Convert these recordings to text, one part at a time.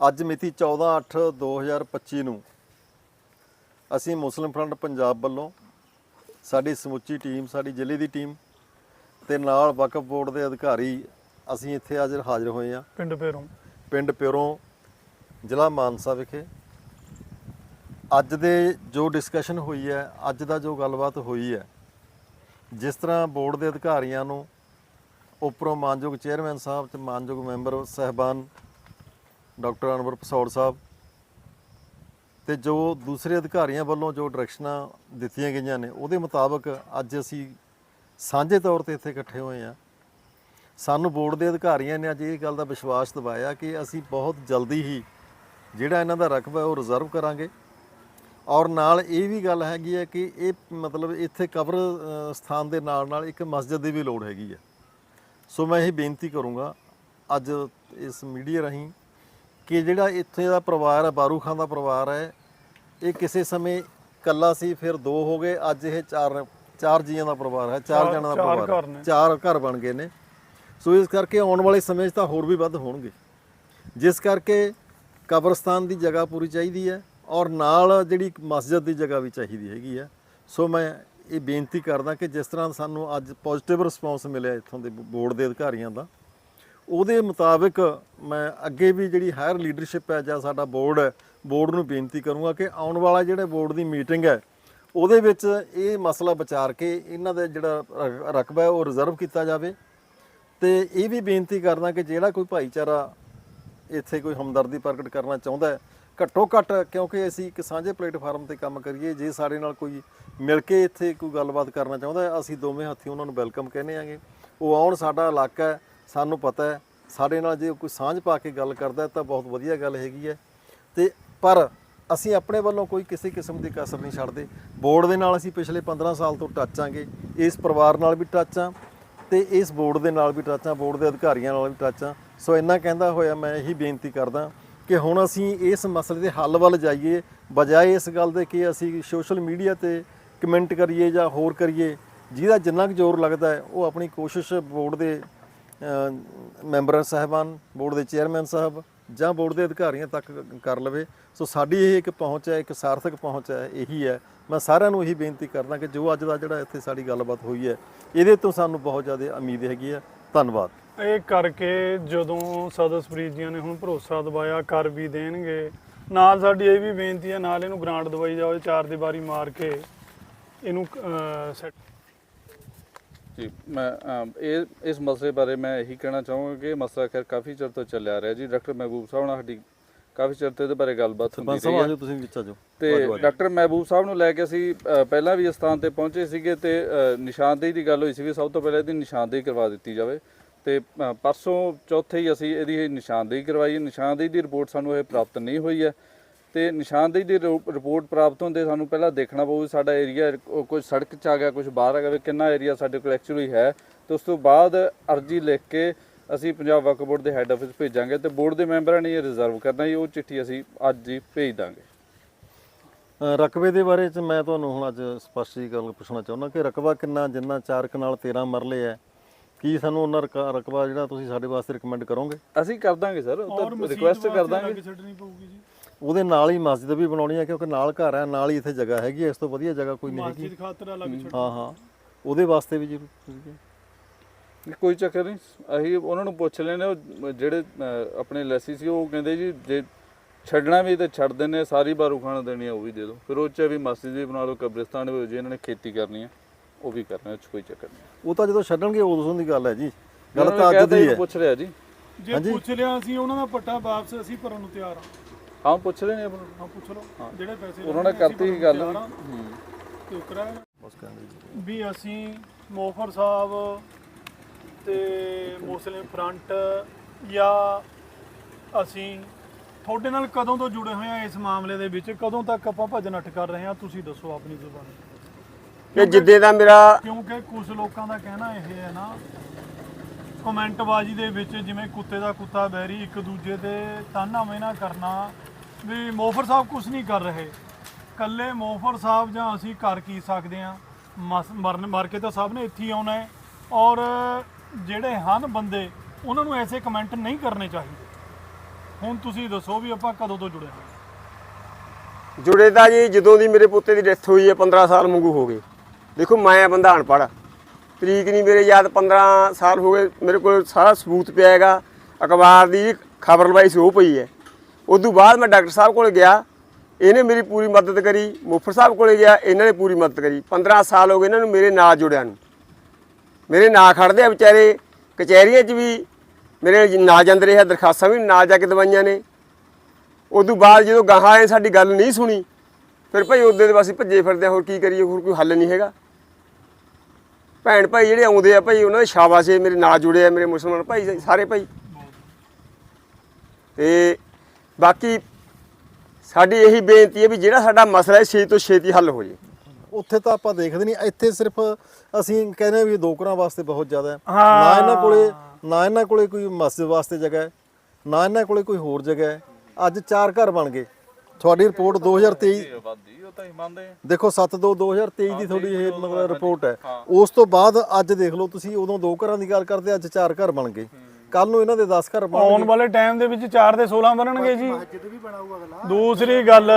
ਅੱਜ ਮਿਤੀ 14/8/2025 ਨੂੰ ਅਸੀਂ ਮੁਸਲਿਮ ਫਰੰਟ ਪੰਜਾਬ ਵੱਲੋਂ ਸਾਡੀ ਸਮੁੱਚੀ ਟੀਮ ਸਾਡੀ ਜ਼ਿਲ੍ਹੇ ਦੀ ਟੀਮ ਤੇ ਨਾਲ ਵਕਫ ਬੋਰਡ ਦੇ ਅਧਿਕਾਰੀ ਅਸੀਂ ਇੱਥੇ ਅੱਜ ਹਾਜ਼ਰ ਹੋਏ ਹਾਂ। ਪਿੰਡ ਪੇਰੋਂ। ਪਿੰਡ ਪਿਉਰੋਂ ਜ਼ਿਲ੍ਹਾ ਮਾਨਸਾ ਵਿਖੇ। ਅੱਜ ਦੇ ਜੋ ਡਿਸਕਸ਼ਨ ਹੋਈ ਹੈ ਅੱਜ ਦਾ ਜੋ ਗੱਲਬਾਤ ਹੋਈ ਹੈ ਜਿਸ ਤਰ੍ਹਾਂ ਬੋਰਡ ਦੇ ਅਧਿਕਾਰੀਆਂ ਨੂੰ ਉੱਪਰੋਂ ਮਾਨਯੋਗ ਚੇਅਰਮੈਨ ਸਾਹਿਬ ਤੇ ਮਾਨਯੋਗ ਮੈਂਬਰ ਸਹਿਬਾਨ ਡਾਕਟਰ ਅਨਵਰ ਪਸੌੜ ਸਾਹਿਬ ਤੇ ਜੋ ਦੂਸਰੇ ਅਧਿਕਾਰੀਆਂ ਵੱਲੋਂ ਜੋ ਡਾਇਰੈਕਸ਼ਨਾਂ ਦਿੱਤੀਆਂ ਗਈਆਂ ਨੇ, ਉਹਦੇ ਮੁਤਾਬਕ ਅੱਜ ਅਸੀਂ ਸਾਂਝੇ ਤੌਰ ਤੇ ਇੱਥੇ ਇਕੱਠੇ ਹੋਏ ਹਾਂ। ਸਾਨੂੰ ਬੋਰਡ ਦੇ ਅਧਿਕਾਰੀਆਂ ਨੇ ਅੱਜ ਇਹ ਗੱਲ ਦਾ ਵਿਸ਼ਵਾਸ ਦਿਵਾਇਆ ਕਿ ਅਸੀਂ ਬਹੁਤ ਜਲਦੀ ਹੀ ਜਿਹੜਾ ਇਹਨਾਂ ਦਾ ਰਕਬਾ ਹੈ ਉਹ ਰਿਜ਼ਰਵ ਕਰਾਂਗੇ। ਔਰ ਨਾਲ ਇਹ ਵੀ ਗੱਲ ਹੈਗੀ ਹੈ ਕਿ ਇਹ ਮਤਲਬ ਇੱਥੇ ਕਬਰ ਸਥਾਨ ਦੇ ਨਾਲ ਨਾਲ ਇੱਕ ਮਸਜਿਦ ਦੀ ਵੀ ਲੋੜ ਹੈਗੀ ਹੈ। ਸੋ ਮੈਂ ਇਹ ਬੇਨਤੀ ਕਰੂੰਗਾ ਅੱਜ ਇਸ ਮੀਡੀਆ ਰਾਹੀਂ ਕਿ ਜਿਹੜਾ ਇੱਥੇ ਦਾ ਪਰਿਵਾਰ ਹੈ ਬਾਰੂ ਖਾਨ ਦਾ ਪਰਿਵਾਰ ਹੈ ਇਹ ਕਿਸੇ ਸਮੇਂ ਕੱਲਾ ਸੀ ਫਿਰ ਦੋ ਹੋ ਗਏ ਅੱਜ ਇਹ ਚਾਰ ਚਾਰ ਜੀਆਂ ਦਾ ਪਰਿਵਾਰ ਹੈ ਚਾਰ ਜਣਾਂ ਦਾ ਪਰਿਵਾਰ ਹੈ। ਚਾਰ ਘਰ ਬਣ ਗਏ ਨੇ। ਸੋ ਇਸ ਕਰਕੇ ਆਉਣ ਵਾਲੇ ਸਮੇਂ 'ਚ ਤਾਂ ਹੋਰ ਵੀ ਵੱਧ ਹੋਣਗੇ। ਜਿਸ ਕਰਕੇ ਕਬਰਸਤਾਨ ਦੀ ਜਗ੍ਹਾ ਪੂਰੀ ਚਾਹੀਦੀ ਹੈ ਔਰ ਨਾਲ ਜਿਹੜੀ ਮਸਜਿਦ ਦੀ ਜਗ੍ਹਾ ਵੀ ਚਾਹੀਦੀ ਹੈਗੀ ਹੈ। ਸੋ ਮੈਂ ਇਹ ਬੇਨਤੀ ਕਰਦਾ ਕਿ ਜਿਸ ਤਰ੍ਹਾਂ ਸਾਨੂੰ ਅੱਜ ਪੋਜ਼ਿਟਿਵ ਰਿਸਪੌਂਸ ਮਿਲਿਆ ਇੱਥੋਂ ਦੇ ਬੋਰਡ ਦੇ ਅਧਿਕਾਰੀਆਂ ਦਾ ਉਹਦੇ ਮੁਤਾਬਕ ਮੈਂ ਅੱਗੇ ਵੀ ਜਿਹੜੀ ਹਾਇਰ ਲੀਡਰਸ਼ਿਪ ਹੈ ਜਾਂ ਸਾਡਾ ਬੋਰਡ ਹੈ ਬੋਰਡ ਨੂੰ ਬੇਨਤੀ ਕਰੂੰਗਾ ਕਿ ਆਉਣ ਵਾਲਾ ਜਿਹੜਾ ਬੋਰਡ ਦੀ ਮੀਟਿੰਗ ਹੈ, ਉਹਦੇ ਵਿੱਚ ਇਹ ਮਸਲਾ ਵਿਚਾਰ ਕੇ ਇਹਨਾਂ ਦਾ ਜਿਹੜਾ ਰ- ਰਕਬਾ ਹੈ ਉਹ ਰਿਜ਼ਰਵ ਕੀਤਾ ਜਾਵੇ ਤੇ ਇਹ ਵੀ ਬੇਨਤੀ ਕਰਦਾ ਕਿ ਜਿਹੜਾ ਕੋਈ ਭਾਈਚਾਰਾ ਇੱਥੇ ਕੋਈ ਹਮਦਰਦੀ ਪ੍ਰਗਟ ਕਰਨਾ ਚਾਹੁੰਦਾ ਹੈ, ਘੱਟੋ ਘੱਟ ਕਿਉਂਕਿ ਅਸੀਂ ਇੱਕ ਸਾਂਝੇ ਪਲੇਟਫਾਰਮ ਤੇ ਕੰਮ ਕਰੀਏ, ਜੇ ਸਾਡੇ ਨਾਲ ਕੋਈ ਮਿਲ ਕੇ ਇੱਥੇ ਕੋਈ ਗੱਲਬਾਤ ਕਰਨਾ ਚਾਹੁੰਦਾ ਹੈ, ਅਸੀਂ ਦੋਵੇਂ ਹੱਥੀ ਉਹਨਾਂ ਨੂੰ ਵੈਲਕਮ ਕਹਿੰਦੇ ਆਂਗੇ। ਉਹ ਆਉਣ ਸਾਡਾ ਇਲਾਕਾ ਹੈ ਸਾਨੂੰ ਪਤਾ ਹੈ, ਸਾਡੇ ਨਾਲ ਜੇ ਕੋਈ ਸਾਂਝ ਪਾ ਕੇ ਗੱਲ ਕਰਦਾ ਤਾਂ ਬਹੁਤ ਵਧੀਆ ਗੱਲ ਹੈਗੀ ਹੈ। ਤੇ ਪਰ ਅਸੀਂ ਆਪਣੇ ਵੱਲੋਂ ਕੋਈ ਕਿਸੇ ਕਿਸਮ ਦੀ ਕਸਰ ਨਹੀਂ ਛੱਡਦੇ। ਬੋਰਡ ਦੇ ਨਾਲ ਅਸੀਂ ਪਿਛਲੇ 15 ਸਾਲ ਤੋਂ ਟੱਚ ਆਂਗੇ। ਇਸ ਪਰਿਵਾਰ ਨਾਲ ਵੀ ਟੱਚ ਆਂ ਤੇ ਇਸ ਬੋਰਡ ਦੇ ਨਾਲ ਵੀ ਟੱਚ ਆਂ, ਬੋਰਡ ਦੇ ਅਧਿਕਾਰੀਆਂ ਨਾਲ ਵੀ ਟੱਚ ਆਂ। ਸੋ ਇੰਨਾ ਕਹਿੰਦਾ ਹੋਇਆ ਮੈਂ ਇਹੀ ਬੇਨਤੀ ਕਰਦਾ ਕਿ ਹੁਣ ਅਸੀਂ ਇਸ ਮਸਲੇ ਦੇ ਹੱਲ ਵੱਲ ਜਾਈਏ। ਬਜਾਏ ਇਸ ਗੱਲ ਦੇ ਕਿ ਅਸੀਂ ਸੋਸ਼ਲ ਮੀਡੀਆ ਤੇ ਕਮੈਂਟ ਕਰੀਏ ਜਾਂ ਹੋਰ ਕਰੀਏ, ਜਿਹਦਾ ਜਿੰਨਾ ਕੁ ਜ਼ੋਰ ਲੱਗਦਾ ਹੈ, ਉਹ ਆਪਣੀ ਕੋਸ਼ਿਸ਼ ਬੋਰਡ ਦੇ ਮੈਂਬਰ ਸਾਹਿਬਾਨ, ਬੋਰਡ ਦੇ ਚੇਅਰਮੈਨ ਸਾਹਿਬ ਜਾਂ ਬੋਰਡ ਦੇ ਅਧਿਕਾਰੀਆਂ ਤੱਕ ਕਰ ਲਵੇ। ਸੋ ਸਾਡੀ ਇਹ ਇੱਕ ਪਹੁੰਚ ਹੈ, ਇੱਕ ਸਾਰਥਕ ਪਹੁੰਚ ਹੈ, ਇਹੀ ਹੈ। ਮੈਂ ਸਾਰਿਆਂ ਨੂੰ ਇਹੀ ਬੇਨਤੀ ਕਰਦਾ ਕਿ ਜੋ ਅੱਜ ਦਾ ਜਿਹੜਾ ਇੱਥੇ ਸਾਡੀ ਗੱਲਬਾਤ ਹੋਈ ਹੈ, ਇਹਦੇ ਤੋਂ ਸਾਨੂੰ ਬਹੁਤ ਜ਼ਿਆਦਾ ਉਮੀਦ ਹੈਗੀ ਹੈ। ਧੰਨਵਾਦ। ਇਹ ਕਰਕੇ ਜਦੋਂ ਸਦਸਪ੍ਰੀਤ ਜੀਆਂ ਨੇ ਹੁਣ ਭਰੋਸਾ ਦਵਾਇਆ, ਕਰ ਵੀ ਦੇਣਗੇ। ਨਾਲ ਸਾਡੀ ਇਹ ਵੀ ਬੇਨਤੀ ਹੈ, ਨਾਲ ਇਹਨੂੰ ਗ੍ਰਾਂਟ ਦਵਾਈ ਜਾਵੇ ਚਾਰ ਦੀਵਾਰੀ ਮਾਰ ਕੇ ਇਹਨੂੰ ਸੈੱਟ ਜੀ ਮੈਂ ਅਮ, ਇਹ ਇਸ ਮਸਲੇ ਬਾਰੇ ਮੈਂ ਇਹੀ ਕਹਿਣਾ ਚਾਹੂੰਗਾ ਕਿ ਇਹ ਮਸਲਾ ਖੈਰ ਕਾਫੀ ਚਿਰ ਤੋਂ ਚੱਲਿਆ ਆ ਰਿਹਾ ਜੀ। ਡਾਕਟਰ ਮਹਿਬੂਬ ਸਾਹਿਬ ਨਾਲ ਸਾਡੀ ਕਾਫੀ ਚਿਰ ਤੋਂ ਇਹਦੇ ਬਾਰੇ ਗੱਲਬਾਤ ਹੁੰਦੀ ਸਰਪੰਚ ਰਹੀ ਸਾਹਿਬ ਹੈ। ਆਜੋ ਤੁਸੀਂ ਵਿੱਚ ਆਜੋ ਤੇ ਡਾਕਟਰ ਮਹਿਬੂਬ ਸਾਹਿਬ ਨੂੰ ਲੈ ਕੇ ਅਸੀਂ ਅ, ਪਹਿਲਾਂ ਵੀ ਇਸ ਸਥਾਨ ਤੇ ਪਹੁੰਚੇ ਸੀਗੇ ਤੇ ਅ, ਨਿਸ਼ਾਨਦੇਹੀ ਦੀ ਗੱਲ ਹੋਈ ਸੀ ਵੀ ਸਭ ਤੋਂ ਪਹਿਲਾਂ ਇਹਦੀ ਨਿਸ਼ਾਨਦੇਹੀ ਕਰਵਾ ਦਿੱਤੀ ਜਾਵੇ ਤੇ ਅ, ਪਰਸੋਂ ਚੌਥੇ ਹੀ ਅਸੀਂ ਇਹਦੀ ਇਹ ਨਿਸ਼ਾਨਦੇਹੀ ਕਰਵਾਈ ਹੈ। ਨਿਸ਼ਾਨਦੇਹੀ ਦੀ ਰਿਪੋਰਟ ਸਾਨੂੰ ਇਹ ਪ੍ਰਾਪਤ ਨਹੀਂ ਹੋਈ ਹੈ। ਤੇ ਨਿਸ਼ਾਨਦੇਹੀ ਦੀ ਰਿਪੋਰਟ ਪ੍ਰਾਪਤ ਹੁੰਦੇ ਸਾਨੂੰ ਪਹਿਲਾਂ ਦੇਖਣਾ ਪਊ ਸਾਡਾ ਏਰੀਆ ਕੁਝ ਸੜਕ 'ਚ ਆ ਗਿਆ ਕੁਝ ਬਾਹਰ ਆ ਗਿਆ ਵੀ ਕਿੰਨਾ ਏਰੀਆ ਸਾਡੇ ਕੋਲ ਐਕਚੁਅਲੀ ਹੈ। ਤੇ ਉਸ ਤੋਂ ਬਾਅਦ ਅਰਜੀ ਲਿਖ ਕੇ ਅਸੀਂ ਪੰਜਾਬ ਵਕਫ ਬੋਰਡ ਦੇ ਹੈੱਡ ਆਫਿਸ ਭੇਜਾਂਗੇ ਤੇ ਬੋਰਡ ਦੇ ਮੈਂਬਰਾਂ ਨੇ ਇਹ ਰਿਜ਼ਰਵ ਕਰਨਾ ਜੀ ਉਹ ਚਿੱਠੀ ਅਸੀਂ ਅੱਜ ਹੀ ਭੇਜ ਦਾਂਗੇ। ਰਕਬੇ ਦੇ ਬਾਰੇ ਚ ਮੈਂ ਤੁਹਾਨੂੰ ਹੁਣ ਅੱਜ ਸਪਸ਼ਟ ਜੀ ਗੱਲ ਪੁੱਛਣਾ ਚਾਹੁੰਦਾ ਕਿ ਰਕਬਾ ਕਿੰਨਾ ਜਿੰਨਾ ਚਾਰ ਕਨਾਲ 13 ਮਰਲੇ ਹੈ ਕੀ ਸਾਨੂੰ ਉਹਨਾਂ ਰਕ- ਰਕਬਾ ਜਿਹੜਾ ਤੁਸੀਂ ਸਾਡੇ ਵਾਸਤੇ ਰეკਮੈਂਡ ਕਰੋਗੇ? ਅਸੀਂ ਕਰ ਦਾਂਗੇ ਸਰ ਰਿਕੁਐਸਟ ਕਰ ਦਾਂਗੇ। ਛੱਡਣੀ ਪਊਗੀ ਜੀ। ਉਹਦੇ ਨਾਲ ਹੀ ਮਸਜਿਦ ਵੀ ਬਣਾਉਣੀ ਹੈ ਕਿਉਂਕਿ ਨਾਲ ਘਰ ਹੈ ਨਾਲ ਹੀ ਇੱਥੇ ਜਗ੍ਹਾ ਹੈਗੀ ਹੈ ਇਸ ਤੋਂ ਵਧੀਆ ਜਗ੍ਹਾ ਕੋਈ ਨਹੀਂ ਹੈਗੀ। ਮਸਜਿਦ ਖਾਤਰ ਅਲੱਗ ਛੱਡ। ਹਾਂ ਹਾਂ। ਉਹਦੇ ਵਾਸਤੇ ਵੀ ਜੀ ਕੋਈ ਚੱਕਰ ਨਹੀਂ। ਅਸੀਂ ਉਹਨਾਂ ਨੂੰ ਪੁੱਛ ਲੈਨੇ ਉਹ ਜਿਹੜੇ ਆਪਣੇ ਲੈਸੀ ਸੀ ਉਹ ਕਹਿੰਦੇ ਜੀ ਜੇ ਛੱਡਣਾ ਵੀ ਤੇ ਛੱਡ ਦਿੰਨੇ ਸਾਰੀ ਬਾਰੂ ਖਾਣਾ ਦੇਣੀ ਆ ਉਹ ਵੀ ਦੇ ਦਿਓ। ਫਿਰ ਉਹ ਚ ਵੀ ਮਸਜਿਦ ਵੀ ਬਣਾ ਲਓ ਕਬਰਿਸਤਾਨ ਵੀ ਜੇ ਇਹਨਾਂ ਨੇ ਖੇਤੀ ਕਰਨੀ ਆ ਉਹ ਵੀ ਕਰਨਾ ਉਹ ਚ ਕੋਈ ਚੱਕਰ ਨਹੀਂ। ਉਹ ਤਾਂ ਜਦੋਂ ਛੱਡਣਗੇ ਉਦੋਂ ਦੀ ਗੱਲ ਹੈ ਜੀ। ਗੱਲ ਤਾਂ ਅੱਜ ਦੀ ਹੈ। ਪੁੱਛ ਰਿਹਾ ਜੀ। ਜੇ। ਪੁੱਛ ਲਿਆ ਅਸੀਂ ਉਹਨਾਂ ਦਾ ਪੱਟਾ ਵਾਪਸ ਅਸੀਂ ਭਰਨ ਨੂੰ ਤਿਆਰ ਹਾਂ। ਹਾਂ ਪੁੱਛ ਰਹੇ ਨੇ ਆਪਾਂ ਨੂੰ। ਹਾਂ ਪੁੱਛ ਲਓ। ਜਿਹੜੇ ਪੈਸੇ ਉਹਨਾਂ ਨੇ ਕਰਤੀ ਸੀ ਗੱਲ। ਹਾਂ। ਹੂੰ। ਤੇ ਬਸ ਕਹਿੰਦੇ ਜੀ। ਵੀ ਅਸੀਂ ਮੋਫਰ ਸਾਹਿਬ ਤੇ ਮੁਸਲਿਮ ਫਰੰਟ ਜਾਂ ਅਸੀਂ ਤੁਹਾਡੇ ਨਾਲ ਕਦੋਂ ਤੋਂ ਜੁੜੇ ਹੋਏ ਆ ਇਸ ਮਾਮਲੇ ਦੇ ਵਿੱਚ? ਕਦੋਂ ਤੱਕ ਆਪਾਂ ਭਜਨ ਅੱਠ ਕਰ ਰਹੇ ਹਾਂ? ਤੁਸੀਂ ਦੱਸੋ ਆਪਣੀ ਜ਼ੁਬਾਨੀ। ਕਿ ਜਿੱਦੇ ਦਾ ਮੇਰਾ ਕਿਉਂਕਿ ਕੁਝ ਲੋਕਾਂ ਦਾ ਕਹਿਣਾ ਇਹ ਹੈ ਨਾ ਕਮੈਂਟਬਾਜ਼ੀ ਦੇ ਵਿੱਚ ਜਿਵੇਂ ਕੁੱਤੇ ਦਾ ਕੁੱਤਾ ਬੈਰੀ ਇੱਕ ਦੂਜੇ ਤੇ ਤਾਨਾ ਮੈਨਾ ਕਰਨਾ ਵੀ ਮੋਫਰ ਸਾਹਿਬ ਕੁਝ ਨਹੀਂ ਕਰ ਰਹੇ। ਕੱਲੇ ਮੋਫਰ ਸਾਹਿਬ ਜਾਂ ਅਸੀਂ ਕਰ ਕੀ ਸਕਦੇ ਆ ਮਰਨ, ਮਰ ਕੇ ਤਾਂ ਸਭ ਨੇ ਇੱਥੇ ਹੀ ਆਉਣਾ ਹੈ। ਔਰ ਜਿਹੜੇ ਹਨ ਬੰਦੇ, ਉਹਨਾਂ ਨੂੰ ਐਸੇ ਕਮੈਂਟ ਨਹੀਂ ਕਰਨੇ ਚਾਹੀਦੇ। ਹੁਣ ਤੁਸੀਂ ਦੱਸੋ ਵੀ ਆਪਾਂ ਕਦੋਂ ਤੋਂ ਜੁੜੇ ਹਾਂ? ਜੁੜੇ ਤਾਂ ਜੀ ਜਦੋਂ ਦੀ ਮੇਰੇ ਪੁੱਤੇ ਦੀ ਡੈਥ ਹੋਈ ਹੈ 15 ਸਾਲ ਮੰਗੂ ਹੋ ਗਏ। ਦੇਖੋ, ਮੈਂ ਬੰਦਾ ਅਨਪੜ੍ਹ ਤਰੀਕ ਨਹੀਂ ਮੇਰੇ ਯਾਦ 15 ਸਾਲ ਹੋ ਗਏ। ਮੇਰੇ ਕੋਲ ਸਾਰਾ ਸਬੂਤ ਪਿਆ ਹੈਗਾ। ਅਖਬਾਰ ਦੀ ਖਬਰ ਲਵਾਈ ਸੀ, ਉਹ ਪਈ ਹੈ। ਉਦੋਂ ਬਾਅਦ ਮੈਂ ਡਾਕਟਰ ਸਾਹਿਬ ਕੋਲ ਗਿਆ ਇਹਨੇ ਮੇਰੀ ਪੂਰੀ ਮਦਦ ਕਰੀ ਮੁਫਰ ਸਾਹਿਬ ਕੋਲੇ ਗਿਆ ਇਹਨਾਂ ਨੇ ਪੂਰੀ ਮਦਦ ਕਰੀ। 15 ਸਾਲ ਹੋ ਗਏ ਇਹਨਾਂ ਨੂੰ ਮੇਰੇ ਨਾਲ ਜੁੜਿਆ ਨੂੰ। ਮੇਰੇ ਨਾਂ ਖੜਦੇ ਆ ਵਿਚਾਰੇ ਕਚਹਿਰੀਆਂ 'ਚ ਵੀ ਮੇਰੇ ਨਾ ਜਾਂਦੇ ਰਹੇ ਦਰਖਾਸਤਾਂ ਵੀ ਨਾ ਜਾ ਕੇ ਦਵਾਈਆਂ ਨੇ। ਉਦੋਂ ਬਾਅਦ ਜਦੋਂ ਗਾਹਾਂ ਆਏ ਸਾਡੀ ਗੱਲ ਨਹੀਂ ਸੁਣੀ ਫਿਰ ਭਾਈ ਉਹਦੇ ਦੇ ਵਾਸੀ ਭੱਜੇ ਫਿਰਦੇ ਆ, ਹੋਰ ਕੀ ਕਰੀਏ ਹੋਰ ਕੋਈ ਹੱਲ ਨਹੀਂ ਹੈਗਾ। ਭੈਣ ਭਾਈ ਜਿਹੜੇ ਆਉਂਦੇ ਆ ਭਾਈ ਉਹਨਾਂ ਦੇ ਸ਼ਾਬਾਸ਼ ਏ ਮੇਰੇ ਨਾਲ ਜੁੜੇ ਆ ਮੇਰੇ ਮੁਸਲਮਾਨ ਭਾਈ ਸਾਰੇ ਭਾਈ। ਤੇ ਬਾਕੀ ਸਾਡੀ ਇਹੀ ਬੇਨਤੀ ਹੈ ਵੀ ਜਿਹੜਾ ਸਾਡਾ ਮਸਲਾ ਹੈ ਛੇਤੀ ਤੋਂ ਛੇਤੀ ਹੱਲ ਹੋ ਜੇ। ਉੱਥੇ ਤਾਂ ਆਪਾਂ ਦੇਖਦੇ ਨਹੀਂ ਇੱਥੇ ਸਿਰਫ ਅਸੀਂ ਕਹਿੰਦੇ ਵੀ ਦੋ ਘਰਾਂ ਵਾਸਤੇ ਬਹੁਤ ਜ਼ਿਆਦਾ ਹੈ। ਨਾ ਇਹਨਾਂ ਕੋਲੇ ਨਾ ਇਹਨਾਂ ਕੋਲੇ ਕੋਈ ਮਸਜਿਦ ਵਾਸਤੇ ਜਗ੍ਹਾ ਹੈ ਨਾ ਇਹਨਾਂ ਕੋਲੇ ਕੋਈ ਹੋਰ ਜਗ੍ਹਾ ਹੈ। ਅੱਜ ਚਾਰ ਘਰ ਬਣ ਗਏ। ਤੁਹਾਡੀ ਰਿਪੋਰਟ 2023 ਆਬਾਦੀ ਉਹ ਤਾਂ ਹੀ ਮੰਨਦੇ ਆ। ਦੇਖੋ 7/2 2023 ਦੀ ਤੁਹਾਡੀ ਇਹ ਮਤਲਬ ਰਿਪੋਰਟ ਹੈ। ਉਸ ਤੋਂ ਬਾਅਦ ਅੱਜ ਦੇਖ ਲਓ ਤੁਸੀਂ ਉਦੋਂ ਦੋ ਘਰਾਂ ਦੀ ਗੱਲ ਕਰਦੇ ਅੱਜ ਚਾਰ ਘਰ ਬਣ ਗਏ। ਕੱਲ ਨੂੰ ਇਹਨਾਂ ਦੇ 10 ਘਰ ਆਉਣ ਵਾਲੇ ਟਾਈਮ ਦੇ ਵਿੱਚ 4 ਦੇ 16 ਬਣਨਗੇ ਜੀ। ਦੂਸਰੀ ਗੱਲ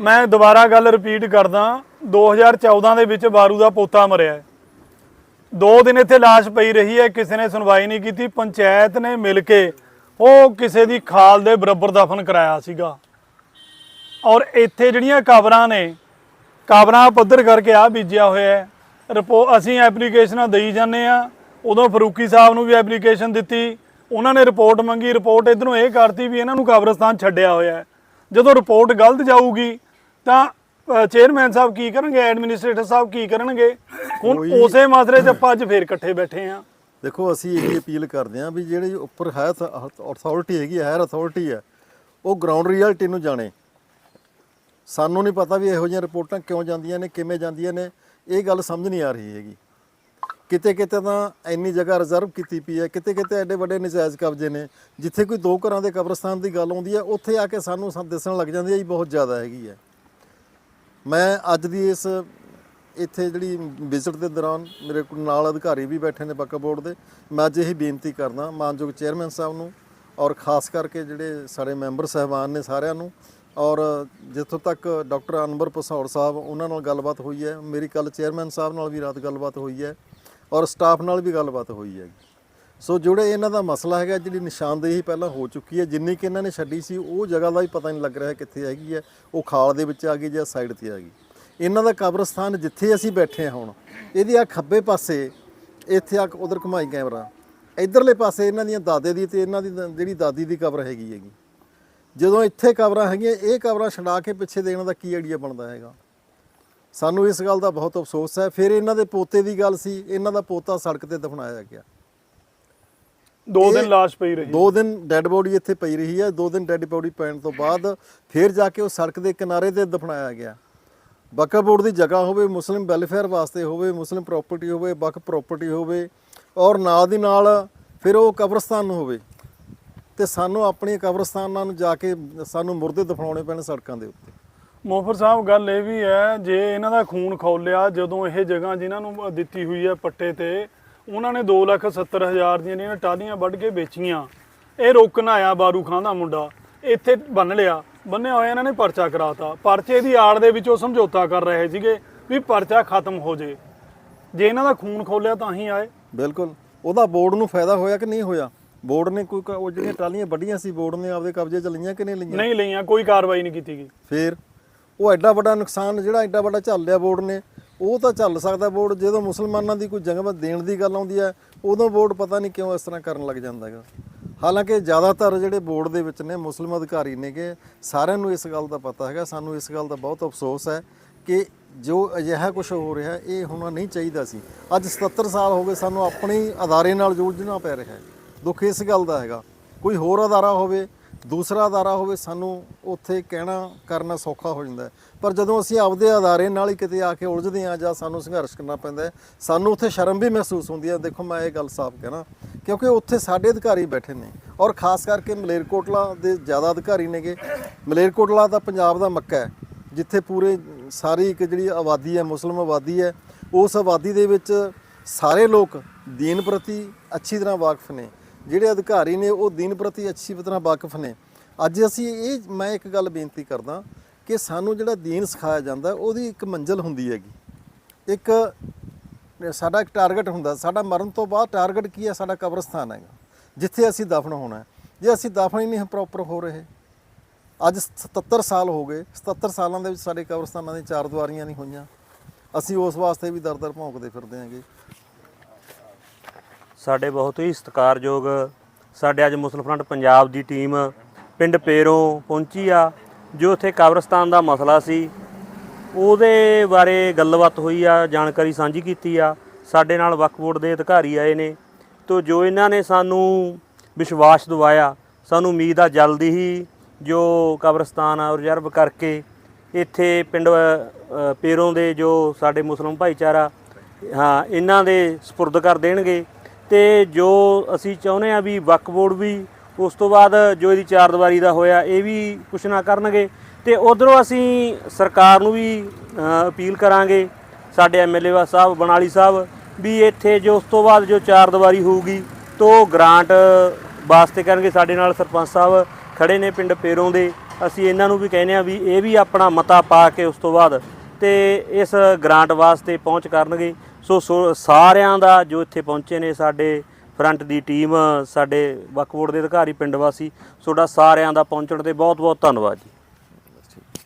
ਮੈਂ ਦੁਬਾਰਾ ਗੱਲ ਰਿਪੀਟ ਕਰਦਾ 2014 ਦੇ ਵਿੱਚ ਬਾਰੂ ਦਾ ਪੋਤਾ ਮਰਿਆ। ਦੋ ਦਿਨ ਇੱਥੇ ਲਾਸ਼ ਪਈ ਰਹੀ ਹੈ ਕਿਸੇ ਨੇ ਸੁਣਵਾਈ ਨਹੀਂ ਕੀਤੀ ਪੰਚਾਇਤ ਨੇ ਮਿਲ ਕੇ ਉਹ ਕਿਸੇ ਦੀ ਖਾਲ ਦੇ ਬਰਾਬਰ ਦਫਨ ਕਰਾਇਆ ਸੀਗਾ। ਔਰ ਇੱਥੇ ਜਿਹੜੀਆਂ ਕਬਰਾਂ ਨੇ ਕਬਰਾਂ ਪੱਧਰ ਕਰਕੇ ਆ ਬੀਜਿਆ ਹੋਇਆ ਹੈ। ਰਿਪੋ ਅਸੀਂ ਐਪਲੀਕੇਸ਼ਨਾਂ ਦੇਈ ਜਾਂਦੇ ਆ ਉਦੋਂ ਫਰੂਕੀ ਸਾਹਿਬ ਨੂੰ ਵੀ ਐਪਲੀਕੇਸ਼ਨ ਦਿੱਤੀ ਉਹਨਾਂ ਨੇ ਰਿਪੋਰਟ ਮੰਗੀ ਰਿਪੋਰਟ ਇਧਰੋਂ ਇਹ ਕਰਤੀ ਵੀ ਇਹਨਾਂ ਨੂੰ ਕਬਰਸਤਾਨ ਛੱਡਿਆ ਹੋਇਆ ਹੈ। ਜਦੋਂ ਰਿਪੋਰਟ ਗਲਤ ਜਾਊਗੀ ਤਾਂ ਚੇਅਰਮੈਨ ਸਾਹਿਬ ਕੀ ਕਰਨਗੇ ਐਡਮਿਨਿਸਟ੍ਰੇਟਰ ਸਾਹਿਬ ਕੀ ਕਰਨਗੇ? ਹੁਣ ਉਸੇ ਮਸਲੇ 'ਚ ਆਪਾਂ ਅੱਜ ਫੇਰ ਇਕੱਠੇ ਬੈਠੇ ਆ ਦੇਖੋ ਅਸੀਂ ਇਹ ਅਪੀਲ ਕਰਦੇ ਹਾਂ ਵੀ ਜਿਹੜੀ ਉੱਪਰ ਹੈ ਅਥਾਰਟੀ ਹੈਗੀ ਹੈ ਅਥਾਰਟੀ ਹੈ ਉਹ ਗਰਾਊਂਡ ਰਿਐਲਿਟੀ ਨੂੰ ਜਾਣੇ। ਸਾਨੂੰ ਨਹੀਂ ਪਤਾ ਵੀ ਇਹੋ ਜਿਹੀਆਂ ਰਿਪੋਰਟਾਂ ਕਿਉਂ ਜਾਂਦੀਆਂ ਨੇ ਕਿਵੇਂ ਜਾਂਦੀਆਂ ਨੇ ਇਹ ਗੱਲ ਸਮਝ ਨਹੀਂ ਆ ਰਹੀ ਹੈਗੀ। ਕਿਤੇ ਕਿਤੇ ਤਾਂ ਇੰਨੀ ਜਗ੍ਹਾ ਰਿਜ਼ਰਵ ਕੀਤੀ ਪਈ ਹੈ ਕਿਤੇ ਕਿਤੇ ਐਡੇ ਵੱਡੇ ਨਜਾਇਜ਼ ਕਬਜ਼ੇ ਨੇ, ਜਿੱਥੇ ਕੋਈ ਦੋ ਘਰਾਂ ਦੇ ਕਬਰਸਤਾਨ ਦੀ ਗੱਲ ਆਉਂਦੀ ਹੈ, ਉੱਥੇ ਆ ਕੇ ਸਾਨੂੰ ਸਾ- ਦਿਸਣ ਲੱਗ ਜਾਂਦੀ ਹੈ ਇਹ ਬਹੁਤ ਜ਼ਿਆਦਾ ਹੈਗੀ ਹੈ। ਮੈਂ ਅੱਜ ਦੀ ਇਸ ਇੱਥੇ ਜਿਹੜੀ ਵਿਜ਼ਿਟ ਦੇ ਦੌਰਾਨ ਮੇਰੇ ਕੋਲ ਨਾਲ ਅਧਿਕਾਰੀ ਵੀ ਬੈਠੇ ਨੇ ਬੱਕਾ ਬੋਰਡ ਦੇ, ਮੈਂ ਅੱਜ ਇਹੀ ਬੇਨਤੀ ਕਰਦਾ, ਮਾਨਯੋਗ ਚੇਅਰਮੈਨ ਸਾਹਿਬ ਨੂੰ ਔਰ ਖਾਸ ਕਰਕੇ ਜਿਹੜੇ ਸਾਡੇ ਮੈਂਬਰ ਸਹਿਬਾਨ ਨੇ ਸਾਰਿਆਂ ਨੂੰ, ਔਰ ਜਿੱਥੋਂ ਤੱਕ ਡਾਕਟਰ ਅਨਵਰ ਪਸੌੜ ਸਾਹਿਬ ਉਹਨਾਂ ਨਾਲ ਗੱਲਬਾਤ ਹੋਈ ਹੈ, ਮੇਰੀ ਕੱਲ ਚੇਅਰਮੈਨ ਸਾਹਿਬ ਨਾਲ ਵੀ ਰਾਤ ਗੱਲਬਾਤ ਹੋਈ ਹੈ ਔਰ ਸਟਾਫ ਨਾਲ ਵੀ ਗੱਲਬਾਤ ਹੋਈ ਹੈ ਸੋ ਜਿਹੜੇ ਇਹਨਾਂ ਦਾ ਮਸਲਾ ਹੈਗਾ, ਜਿਹੜੀ ਨਿਸ਼ਾਨਦੇਹੀ ਪਹਿਲਾਂ ਹੋ ਚੁੱਕੀ ਹੈ, ਜਿੰਨੀ ਕਿ ਇਹਨਾਂ ਨੇ ਛੱਡੀ ਸੀ, ਉਹ ਜਗ੍ਹਾ ਦਾ ਹੀ ਪਤਾ ਨਹੀਂ ਲੱਗ ਰਿਹਾ ਕਿੱਥੇ ਹੈਗੀ ਹੈ, ਉਹ ਖਾਲ ਦੇ ਵਿੱਚ ਆ ਗਈ ਜਾਂ ਸਾਈਡ ਤੇ ਆ ਗਈ। ਇਹਨਾਂ ਦਾ ਕਬਰਸਤਾਨ ਜਿੱਥੇ ਅਸੀਂ ਬੈਠੇ ਹਾਂ ਹੁਣ, ਇਹਦੀ ਆ ਖੱਬੇ ਪਾਸੇ, ਇੱਥੇ ਆ ਉਧਰ ਘੁਮਾਈ ਕੈਮਰਾ, ਇਧਰਲੇ ਪਾਸੇ ਇਹਨਾਂ ਦੀਆਂ ਦਾਦੇ ਦੀ ਤੇ ਇਹਨਾਂ ਦੀ ਜਿਹੜੀ ਦਾਦੀ ਦੀ ਕਬਰ ਹੈਗੀ ਹੈਗੀ। ਜਦੋਂ ਇੱਥੇ ਕਬਰਾਂ ਹੈਗੀਆਂ, ਇਹ ਕਬਰਾਂ ਛਡਾ ਕੇ ਪਿੱਛੇ ਦੇਣ ਦਾ ਕੀ ਆਈਡੀਆ ਬਣਦਾ ਹੈਗਾ। ਸਾਨੂੰ ਇਸ ਗੱਲ ਦਾ ਬਹੁਤ ਅਫਸੋਸ ਹੈ। ਫਿਰ ਇਹਨਾਂ ਦੇ ਪੋਤੇ ਦੀ ਗੱਲ ਸੀ ਇਹਨਾਂ ਦਾ ਪੋਤਾ ਸੜਕ ਤੇ ਦਫਨਾਇਆ ਗਿਆ। ਦੋ ਦਿਨ ਲਾਸ਼ ਪਈ ਰਹੀ ਦੋ ਦਿਨ ਡੈੱਡ ਬੋਡੀ ਇੱਥੇ ਪਈ ਰਹੀ ਹੈ। ਦੋ ਦਿਨ ਡੈੱਡ ਬੋਡੀ ਪੈਣ ਤੋਂ ਬਾਅਦ ਫਿਰ ਜਾ ਕੇ ਉਹ ਸੜਕ ਦੇ ਕਿਨਾਰੇ ਤੇ ਦਫਨਾਇਆ ਗਿਆ। ਬੱਕਾ ਬੋਰਡ ਦੀ ਜਗ੍ਹਾ ਹੋਵੇ ਮੁਸਲਿਮ ਵੈਲਫੇਅਰ ਵਾਸਤੇ ਹੋਵੇ ਮੁਸਲਿਮ ਪ੍ਰਾਪਰਟੀ ਹੋਵੇ ਬੱਕ ਪ੍ਰਾਪਰਟੀ ਹੋਵੇ ਔਰ ਨਾਲ ਦੀ ਨਾਲ ਫਿਰ ਉਹ ਕਬਰਸਤਾਨ ਹੋਵੇ। ਤੇ ਸਾਨੂੰ ਆਪਣੀਆਂ ਕਬਰਸਤਾਨਾਂ ਨੂੰ ਜਾ ਕੇ ਸਾਨੂੰ ਮੁਰਦੇ ਦਫਨਾਉਣੇ ਪੈਣ ਸੜਕਾਂ ਦੇ ਉੱਤੇ। ਮੋਫਰ ਸਾਹਿਬ ਗੱਲ ਇਹ ਵੀ ਹੈ ਜੇ ਇਹਨਾਂ ਦਾ ਖੂਨ ਖੌਲਿਆ ਜਦੋਂ ਇਹ ਜਗ੍ਹਾ ਜਿਨ੍ਹਾਂ ਨੂੰ ਦਿੱਤੀ ਹੋਈ ਹੈ ਪੱਟੇ ਤੇ ਉਹਨਾਂ ਨੇ 2,70,000 ਦੀਆਂ ਇਹਨਾਂ ਟਾਲੀਆਂ ਵੱਢ ਕੇ ਵੇਚੀਆਂ। ਇਹ ਰੋਕਣ ਆਇਆ ਬਾਰੂ ਖਾਨ ਦਾ ਮੁੰਡਾ। ਇੱਥੇ ਬੰਨ ਲਿਆ। ਬੰਨਿਆ ਹੋਇਆ ਇਹਨਾਂ ਨੇ ਪਰਚਾ ਕਰਾਤਾ। ਪਰਚੇ ਦੀ ਆੜ ਦੇ ਵਿੱਚ ਉਹ ਸਮਝੌਤਾ ਕਰ ਰਹੇ ਸੀਗੇ ਵੀ ਪਰਚਾ ਖਤਮ ਹੋ ਜੇ। ਜੇ ਇਹਨਾਂ ਦਾ ਖੂਨ ਖੋਲਿਆ ਤਾਂ ਹੀ ਆਏ। ਬਿਲਕੁਲ। ਉਹਦਾ ਬੋਰਡ ਨੂੰ ਫਾਇਦਾ ਹੋਇਆ ਕਿ ਨਹੀਂ ਹੋਇਆ? ਬੋਰਡ ਨੇ ਕੋਈ ਉਹ ਜਿਹੜੀਆਂ ਟਾਲੀਆਂ ਵੱਡੀਆਂ ਸੀ ਬੋਰਡ ਨੇ ਆਪਦੇ ਕਬਜ਼ੇ ਚ ਲਈਆਂ ਕਿ ਨਹੀਂ ਲਈਆਂ? ਨਹੀਂ ਲਈਆਂ ਕੋਈ ਕਾਰਵਾਈ ਨਹੀਂ ਕੀਤੀ ਗਈ। ਫੇਰ? ਉਹ ਐਡਾ ਵੱਡਾ ਨੁਕਸਾਨ ਜਿਹੜਾ ਐਡਾ ਵੱਡਾ ਝੱਲ ਲਿਆ ਬੋਰਡ ਨੇ, ਉਹ ਤਾਂ ਝੱਲ ਸਕਦਾ ਬੋਰਡ ਜਦੋਂ ਮੁਸਲਮਾਨਾਂ ਦੀ ਕੋਈ ਜੰਗਬਤ ਦੇਣ ਦੀ ਗੱਲ ਆਉਂਦੀ ਹੈ, ਉਦੋਂ ਬੋਰਡ ਪਤਾ ਨਹੀਂ ਕਿਉਂ ਇਸ ਤਰ੍ਹਾਂ ਕਰਨ ਲੱਗ ਜਾਂਦਾ ਹੈਗਾ। ਹਾਲਾਂਕਿ ਜ਼ਿਆਦਾਤਰ ਜਿਹੜੇ ਬੋਰਡ ਦੇ ਵਿੱਚ ਨੇ, ਮੁਸਲਿਮ ਅਧਿਕਾਰੀ ਨੇਗੇ, ਸਾਰਿਆਂ ਨੂੰ ਇਸ ਗੱਲ ਦਾ ਪਤਾ ਹੈਗਾ, ਸਾਨੂੰ ਇਸ ਗੱਲ ਦਾ ਬਹੁਤ ਅਫਸੋਸ ਹੈ ਕਿ ਜੋ ਅਜਿਹਾ ਕੁਝ ਹੋ ਰਿਹਾ, ਇਹ ਹੋਣਾ ਨਹੀਂ ਚਾਹੀਦਾ ਸੀ। ਅੱਜ 77 ਸਾਲ ਹੋ ਗਏ ਸਾਨੂੰ ਆਪਣੇ ਅਦਾਰੇ ਨਾਲ ਜੂਝਣਾ ਪੈ ਰਿਹਾ ਹੈ। ਦੁੱਖ ਇਸ ਗੱਲ ਦਾ ਹੈਗਾ, ਕੋਈ ਹੋਰ ਅਦਾਰਾ ਹੋਵੇ ਦੂਸਰਾ ਅਦਾਰਾ ਹੋਵੇ ਸਾਨੂੰ ਉੱਥੇ ਕਹਿਣਾ, ਕਰਨਾ ਸੌਖਾ ਹੋ ਜਾਂਦਾ ਪਰ ਜਦੋਂ ਅਸੀਂ ਆਪਦੇ ਅਦਾਰੇ ਨਾਲ ਹੀ ਕਿਤੇ ਆ ਕੇ ਉਲਝਦੇ ਆ ਜਾਂ ਸਾਨੂੰ ਸੰਘਰਸ਼ ਕਰਨਾ ਪੈਂਦਾ ਸਾਨੂੰ ਉੱਥੇ ਸ਼ਰਮ ਵੀ ਮਹਿਸੂਸ ਹੁੰਦੀ ਹੈ। ਦੇਖੋ, ਮੈਂ ਇਹ ਗੱਲ ਸਾਫ਼ ਕਹਿਣਾ, ਕਿਉਂਕਿ ਉੱਥੇ ਸਾਡੇ ਅਧਿਕਾਰੀ ਬੈਠੇ ਨੇ ਔਰ ਖਾਸ ਕਰਕੇ ਮਲੇਰਕੋਟਲਾ ਦੇ ਜ਼ਿਆਦਾ ਅਧਿਕਾਰੀ ਨੇਗੇ। ਮਲੇਰਕੋਟਲਾ ਤਾਂ ਪੰਜਾਬ ਦਾ ਮੱਕਾ ਹੈ, ਜਿੱਥੇ ਪੂਰੇ ਸਾਰੀ ਇੱਕ ਜਿਹੜੀ ਆਬਾਦੀ ਹੈ, ਮੁਸਲਮ ਆਬਾਦੀ ਹੈ, ਉਸ ਆਬਾਦੀ ਦੇ ਵਿੱਚ ਸਾਰੇ ਲੋਕ ਦੀਨ ਪ੍ਰਤੀ ਅੱਛੀ ਤਰ੍ਹਾਂ ਵਾਕਿਫ ਨੇ। ਜਿਹੜੇ ਅਧਿਕਾਰੀ ਨੇ ਉਹ ਦੀਨ ਪ੍ਰਤੀ ਅੱਛੀ ਤਰ੍ਹਾਂ ਵਾਕਿਫ ਨੇ। ਅੱਜ ਅਸੀਂ ਇਹ, ਮੈਂ ਇੱਕ ਗੱਲ ਬੇਨਤੀ ਕਰਦਾ ਕਿ ਸਾਨੂੰ ਜਿਹੜਾ ਦੀਨ ਸਿਖਾਇਆ ਜਾਂਦਾ, ਉਹਦੀ ਇੱਕ ਮੰਜ਼ਿਲ ਹੁੰਦੀ ਹੈਗੀ। ਇੱਕ, ਸਾਡਾ ਇੱਕ ਟਾਰਗੇਟ ਹੁੰਦਾ, ਸਾਡਾ ਮਰਨ ਤੋਂ ਬਾਅਦ ਟਾਰਗੇਟ ਕੀ ਹੈ? ਸਾਡਾ ਕਬਰਸਤਾਨ ਹੈਗਾ, ਜਿੱਥੇ ਅਸੀਂ ਦਫਨ ਹੋਣਾ ਜੇ ਅਸੀਂ ਦਫਨ ਹੀ ਨਹੀਂ ਪ੍ਰੋਪਰ ਹੋ ਰਹੇ, ਅੱਜ 77 ਸਾਲ ਹੋ ਗਏ 77 ਸਾਲਾਂ ਦੇ ਵਿੱਚ ਸਾਡੇ ਕਬਰਸਤਾਨਾਂ ਦੀਆਂ ਚਾਰ ਦੁਆਰੀਆਂ ਨਹੀਂ ਹੋਈਆਂ। ਅਸੀਂ ਉਸ ਵਾਸਤੇ ਵੀ ਦਰ ਦਰ ਭੌਂਕਦੇ ਫਿਰਦੇ ਹਾਂਗੇ। ਸਾਡੇ ਬਹੁਤ ਹੀ ਸਤਿਕਾਰਯੋਗ ਸਾਡੇ ਅੱਜ ਮੁਸਲਿਮ ਫਰੰਟ ਪੰਜਾਬ ਦੀ ਟੀਮ ਪਿੰਡ ਪੇਰੋਂ ਪਹੁੰਚੀ ਆ, ਜੋ ਇੱਥੇ ਕਬਰਸਤਾਨ ਦਾ ਮਸਲਾ ਸੀ। ਉਹਦੇ ਬਾਰੇ ਗੱਲਬਾਤ ਹੋਈ ਆ, ਜਾਣਕਾਰੀ ਸਾਂਝੀ ਕੀਤੀ ਆ। ਸਾਡੇ ਨਾਲ ਵਕਫ ਬੋਰਡ ਦੇ ਅਧਿਕਾਰੀ ਆਏ ਨੇ। ਤੋ ਜੋ ਇਹਨਾਂ ਨੇ ਸਾਨੂੰ ਵਿਸ਼ਵਾਸ ਦਿਵਾਇਆ, ਸਾਨੂੰ ਉਮੀਦ ਆ ਜਲਦੀ ਹੀ ਜੋ ਕਬਰਸਤਾਨ ਆ ਰਿਜ਼ਰਵ ਕਰਕੇ ਇੱਥੇ ਪਿੰਡ ਪੇਰੋਂ ਦੇ ਜੋ ਸਾਡੇ ਮੁਸਲਿਮ ਭਾਈਚਾਰਾ, ਹਾਂ, ਇਹਨਾਂ ਦੇ ਸਪੁਰਦ ਕਰ ਦੇਣਗੇ। ਤੇ ਜੋ ਅਸੀਂ ਚਾਹੁੰਦੇ ਆ ਵੀ ਵਕ ਬੋਰਡ ਵੀ ਉਸ ਤੋਂ ਬਾਅਦ ਜੋ ਇਹਦੀ ਚਾਰ ਦੀਵਾਰੀ ਦਾ ਹੋਇਆ ਇਹ ਵੀ ਕੁਛ ਨਾ ਕਰਨਗੇ ਤੇ ਉਧਰੋਂ ਅਸੀਂ ਸਰਕਾਰ ਨੂੰ ਵੀ ਅਪੀਲ ਕਰਾਂਗੇ ਸਾਡੇ ਐਮਐਲਏ ਸਾਹਿਬ, ਬਨਾਲੀ ਸਾਹਿਬ ਵੀ ਇੱਥੇ ਜੋ ਉਸ ਤੋਂ ਬਾਅਦ ਜੋ ਚਾਰ ਦੀਵਾਰੀ ਹੋਊਗੀ ਤੋ ਗ੍ਰਾਂਟ ਵਾਸਤੇ ਕਰਨਗੇ। ਸਾਡੇ ਨਾਲ ਸਰਪੰਚ ਸਾਹਿਬ ਖੜੇ ਨੇ ਪਿੰਡ ਪੇਰੋਂ ਦੇ। ਅਸੀਂ ਇਹਨਾਂ ਨੂੰ ਵੀ ਕਹਿੰਦੇ ਆ ਵੀ ਇਹ ਵੀ ਆਪਣਾ ਮਤਾ ਪਾ ਕੇ ਉਸ ਤੋਂ ਬਾਅਦ ਤੇ ਇਸ ਗ੍ਰਾਂਟ ਵਾਸਤੇ ਪਹੁੰਚ ਕਰਨਗੇ। ਸੋ ਸੋ ਸਾਰਿਆਂ ਦਾ ਜੋ ਇੱਥੇ ਪਹੁੰਚੇ ਨੇ ਸਾਡੇ ਫਰੰਟ ਦੀ ਟੀਮ, ਸਾਡੇ ਵਕਫ ਬੋਰਡ ਦੇ ਅਧਿਕਾਰੀ, ਪਿੰਡ ਵਾਸੀ, ਤੁਹਾਡਾ ਸਾਰਿਆਂ ਦਾ ਪਹੁੰਚਣ ਤੇ ਬਹੁਤ ਬਹੁਤ ਧੰਨਵਾਦ ਜੀ।